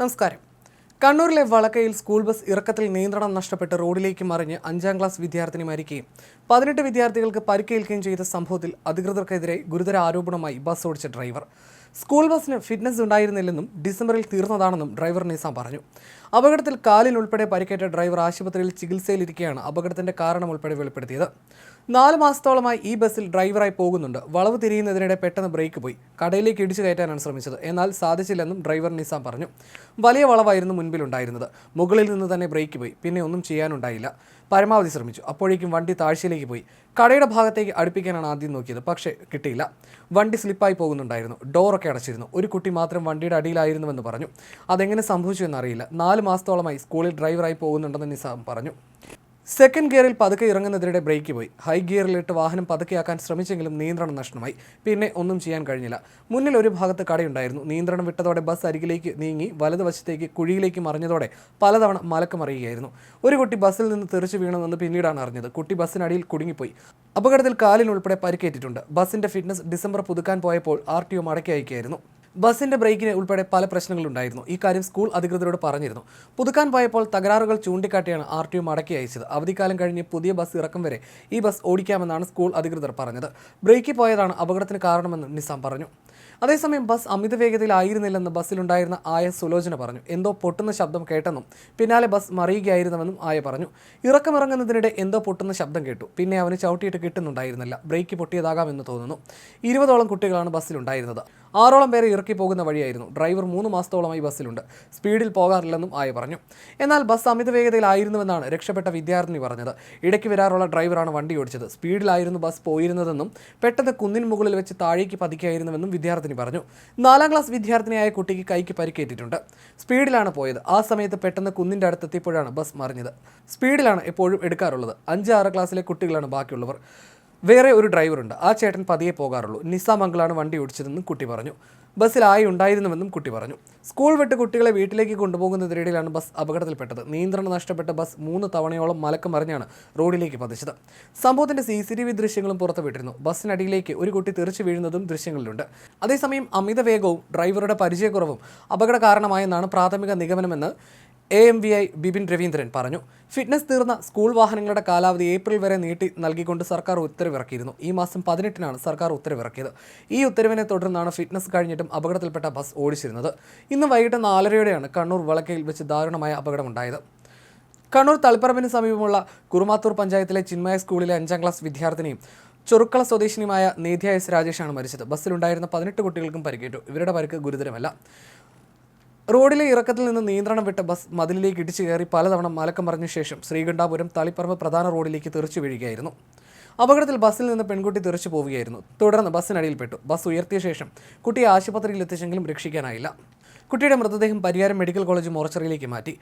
നമസ്കാരം. കണ്ണൂരിലെ വളക്കയിൽ school bus ഇറക്കത്തിൽ നിയന്ത്രണം നഷ്ടപ്പെട്ട് റോഡിലേക്ക് മറിഞ്ഞ് അഞ്ചാം ക്ലാസ് വിദ്യാർത്ഥിനി മരിക്കുകയും പതിനെട്ട് വിദ്യാർത്ഥികൾക്ക് പരിക്കേൽക്കുകയും ചെയ്ത സംഭവത്തിൽ അധികൃതർക്കെതിരെ ഗുരുതര ആരോപണമായി ബസ് ഓടിച്ച ഡ്രൈവർ. സ്കൂൾ ബസ്സിന് ഫിറ്റ്നസ് ഉണ്ടായിരുന്നില്ലെന്നും ഡിസംബറിൽ തീർന്നതാണെന്നും ഡ്രൈവർ നിസാം പറഞ്ഞു. അപകടത്തിൽ കാലിനുൾപ്പെടെ പരിക്കേറ്റ ഡ്രൈവർ ആശുപത്രിയിൽ ചികിത്സയിലിരിക്കെയാണ് അപകടത്തിന്റെ കാരണം ഉൾപ്പെടെ വെളിപ്പെടുത്തിയത്. നാല് മാസത്തോളമായി ഈ ബസ്സിൽ ഡ്രൈവറായി പോകുന്നുണ്ട്. വളവ് തിരിയുന്നതിനിടെ പെട്ടെന്ന് ബ്രേക്ക് പോയി. കടയിലേക്ക് ഇടിച്ചു കയറ്റാനാണ് ശ്രമിച്ചത്. എന്നാൽ സാധിച്ചില്ലെന്നും ഡ്രൈവർ നിസാം പറഞ്ഞു. വലിയ വളവായിരുന്നു മുൻപിലുണ്ടായിരുന്നത്. മുകളിൽ നിന്ന് തന്നെ ബ്രേക്ക് പോയി. പിന്നെ ഒന്നും ചെയ്യാനുണ്ടായില്ല. പരമാവധി ശ്രമിച്ചു. അപ്പോഴേക്കും വണ്ടി താഴ്ചയിലേക്ക് പോയി. കടയുടെ ഭാഗത്തേക്ക് അടുപ്പിക്കാനാണ് ആദ്യം നോക്കിയത്. പക്ഷേ കിട്ടിയില്ല. വണ്ടി സ്ലിപ്പായി പോകുന്നുണ്ടായിരുന്നു. ഡോറൊക്കെ അടച്ചിരുന്നു. ഒരു കുട്ടി മാത്രം വണ്ടിയുടെ അടിയിലായിരുന്നുവെന്ന് പറഞ്ഞു. അതെങ്ങനെ സംഭവിച്ചു എന്നറിയില്ല നാല് മാസത്തോളമായി സ്കൂളിൽ ഡ്രൈവറായി പോകുന്നുണ്ടെന്ന് നിസാം പറഞ്ഞു. സെക്കൻഡ് ഗിയറിൽ പതുക്കെ ഇറങ്ങുന്നതിനിടെ ബ്രേക്ക് പോയി. ഹൈ ഗിയറിലിട്ട് വാഹനം പതുക്കെയാക്കാൻ ശ്രമിച്ചെങ്കിലും നിയന്ത്രണം നഷ്ടമായി. പിന്നെ ഒന്നും ചെയ്യാൻ കഴിഞ്ഞില്ല. മുന്നിൽ ഒരു ഭാഗത്ത് കടയുണ്ടായിരുന്നു. നിയന്ത്രണം വിട്ടതോടെ ബസ് അരികിലേക്ക് നീങ്ങി വലതുവശത്തേക്ക് കുഴിയിലേക്ക് മറിഞ്ഞതോടെ പലതവണ മലക്കമറിയുകയായിരുന്നു ഒരു കുട്ടി ബസ്സിൽ നിന്ന് തെറിച്ചു വീണമെന്ന് പിന്നീടാണ് അറിഞ്ഞത്. കുട്ടി ബസ്സിനടിയിൽ കുടുങ്ങിപ്പോയി. അപകടത്തിൽ കാലിനുൾപ്പെടെ പരിക്കേറ്റിട്ടുണ്ട്. ബസ്സിന്റെ ഫിറ്റ്നസ് ഡിസംബർ പുതുക്കാൻ പോയപ്പോൾ ആർ ടി ഒ മടക്കി അയക്കുകയായിരുന്നു. ബസിന്റെ ബ്രേക്കിന് ഉൾപ്പെടെ പല പ്രശ്നങ്ങളുണ്ടായിരുന്നു. ഈ കാര്യം സ്കൂൾ അധികൃതരോട് പറഞ്ഞിരുന്നു. പുതുക്കാൻ പോയപ്പോൾ തകരാറുകൾ ചൂണ്ടിക്കാട്ടിയാണ് ആർ ടി ഒ മടക്കി അയച്ചത്. അവധിക്കാലം കഴിഞ്ഞ് പുതിയ ബസ് ഇറക്കം വരെ ഈ ബസ് ഓടിക്കാമെന്നാണ് സ്കൂൾ അധികൃതർ പറഞ്ഞത്. ബ്രേക്കിൽ പോയതാണ് അപകടത്തിന് കാരണമെന്ന് നിസാം പറഞ്ഞു. അതേസമയം ബസ് അമിത വേഗതയിലായിരുന്നില്ലെന്ന് ബസ്സിലുണ്ടായിരുന്ന ആയ സുലോചന പറഞ്ഞു. എന്തോ പൊട്ടുന്ന ശബ്ദം കേട്ടെന്നും പിന്നാലെ ബസ് മറിയുകയായിരുന്നുവെന്നും ആയ പറഞ്ഞു. ഇറക്കമിറങ്ങുന്നതിനിടെ എന്തോ പൊട്ടുന്ന ശബ്ദം കേട്ടു. പിന്നെ അവന് ചവിട്ടിയിട്ട് കിട്ടുന്നുണ്ടായിരുന്നില്ല. ബ്രേക്ക് പൊട്ടിയതാകാമെന്ന് തോന്നുന്നു. ഇരുപതോളം കുട്ടികളാണ് ബസ്സിലുണ്ടായിരുന്നത്. ആറോളം പേരെ ഇറക്കി പോകുന്ന വഴിയായിരുന്നു. ഡ്രൈവർ മൂന്ന് മാസത്തോളമായി ബസ്സിലുണ്ട്. സ്പീഡിൽ പോകാറില്ലെന്നും ആയ പറഞ്ഞു. എന്നാൽ ബസ് അമിത വേഗതയിലായിരുന്നുവെന്നാണ് രക്ഷപ്പെട്ട വിദ്യാർത്ഥിനി പറഞ്ഞത്. ഇടയ്ക്ക് വരാറുള്ള ഡ്രൈവറാണ് വണ്ടി ഓടിച്ചത്. സ്പീഡിലായിരുന്നു ബസ് പോയിരുന്നതെന്നും പെട്ടെന്ന് കുന്നിന് മുകളിൽ വെച്ച് താഴേക്ക് പതിക്കായിരുന്നുവെന്നും വിദ്യാർത്ഥിനി പറഞ്ഞു. നാലാം ക്ലാസ് വിദ്യാർത്ഥിനിയായ കുട്ടിക്ക് കൈക്ക് പരിക്കേറ്റിട്ടുണ്ട്. സ്പീഡിലാണ് പോയത്. ആ സമയത്ത് പെട്ടെന്ന് കുന്നിന്റെ അടുത്തെത്തിയപ്പോഴാണ് ബസ് മറിഞ്ഞത്. സ്പീഡിലാണ് എപ്പോഴും എടുക്കാറുള്ളത്. അഞ്ച് ആറ് ക്ലാസ്സിലെ കുട്ടികളാണ് ബാക്കിയുള്ളവർ. വേറെ ഒരു ഡ്രൈവറുണ്ട്. ആ ചേട്ടൻ പതിയെ പോകാറുള്ളൂ. നിസാം അങ്കിളാണ് വണ്ടി ഓടിച്ചതെന്നും കുട്ടി പറഞ്ഞു. ബസ്സിൽ ആയി ഉണ്ടായിരുന്നുവെന്നും കുട്ടി പറഞ്ഞു. സ്കൂൾ വിട്ട് കുട്ടികളെ വീട്ടിലേക്ക് കൊണ്ടുപോകുന്നതിനിടയിലാണ് ബസ് അപകടത്തിൽപ്പെട്ടത്. നിയന്ത്രണം നഷ്ടപ്പെട്ട ബസ് മൂന്ന് തവണയോളം മലക്കം മറിഞ്ഞാണ് റോഡിലേക്ക് പതിച്ചത്. സംഭവത്തിന്റെ സി സി ടി വി ദൃശ്യങ്ങളും പുറത്തുവിട്ടിരുന്നു ബസ്സിനടിയിലേക്ക് ഒരു കുട്ടി തെറിച്ചു വീഴുന്നതും ദൃശ്യങ്ങളിലുണ്ട്. അതേസമയം അമിത വേഗവും ഡ്രൈവറുടെ പരിചയക്കുറവും അപകട കാരണമായെന്നാണ് പ്രാഥമിക നിഗമനമെന്ന് A M V I Bipin Raveendran പറഞ്ഞു. ഫിറ്റ്നസ് തീർന്ന സ്കൂൾ വാഹനങ്ങളുടെ കാലാവധി ഏപ്രിൽ വരെ നീട്ടി നൽകിക്കൊണ്ട് സർക്കാർ ഉത്തരവിറക്കിയിരുന്നു. ഈ മാസം പതിനെട്ടിനാണ് സർക്കാർ ഉത്തരവിറക്കിയത്. ഈ ഉത്തരവിനെ തുടർന്നാണ് ഫിറ്റ്നസ് കഴിഞ്ഞിട്ടും അപകടത്തിൽപ്പെട്ട ബസ് ഓടിച്ചിരുന്നത്. ഇന്ന് വൈകിട്ട് നാലരയോടെയാണ് കണ്ണൂർ വളക്കയിൽ വെച്ച് ദാരുണമായ അപകടമുണ്ടായത്. കണ്ണൂർ തളിപ്പറമ്പിന് സമീപമുള്ള കുറുമാത്തൂർ പഞ്ചായത്തിലെ ചിന്മയ സ്കൂളിലെ അഞ്ചാം ക്ലാസ് വിദ്യാർത്ഥിനിയും ചെറുക്കള സ്വദേശിനിയുമായ നീതി എസ് രാജേഷാണ് മരിച്ചത്. ബസ്സിലുണ്ടായിരുന്ന പതിനെട്ട് കുട്ടികൾക്കും പരിക്കേറ്റു. ഇവരുടെ പരിക്ക് ഗുരുതരമല്ല. റോഡിലെ ഇറക്കത്തിൽ നിന്ന് നിയന്ത്രണം വിട്ട ബസ് മതിലിലേക്ക് ഇടിച്ചു കയറി പലതവണ മലക്കം മറിഞ്ഞ ശേഷം ശ്രീകണ്ഠാപുരം തളിപ്പറമ്പ് പ്രധാന റോഡിലേക്ക് തെറിച്ചു വീഴുകയായിരുന്നു. അപകടത്തിൽ ബസ്സിൽ നിന്ന് പെൺകുട്ടി തെറിച്ചു പോവുകയായിരുന്നു. തുടർന്ന് ബസ്സിനടിയിൽപ്പെട്ടു. ബസ് ഉയർത്തിയ ശേഷം കുട്ടിയെ ആശുപത്രിയിൽ എത്തിച്ചെങ്കിലും രക്ഷിക്കാനായില്ല. കുട്ടിയുടെ മൃതദേഹം പരിയാരം മെഡിക്കൽ കോളേജ് മോർച്ചറിയിലേക്ക് മാറ്റി.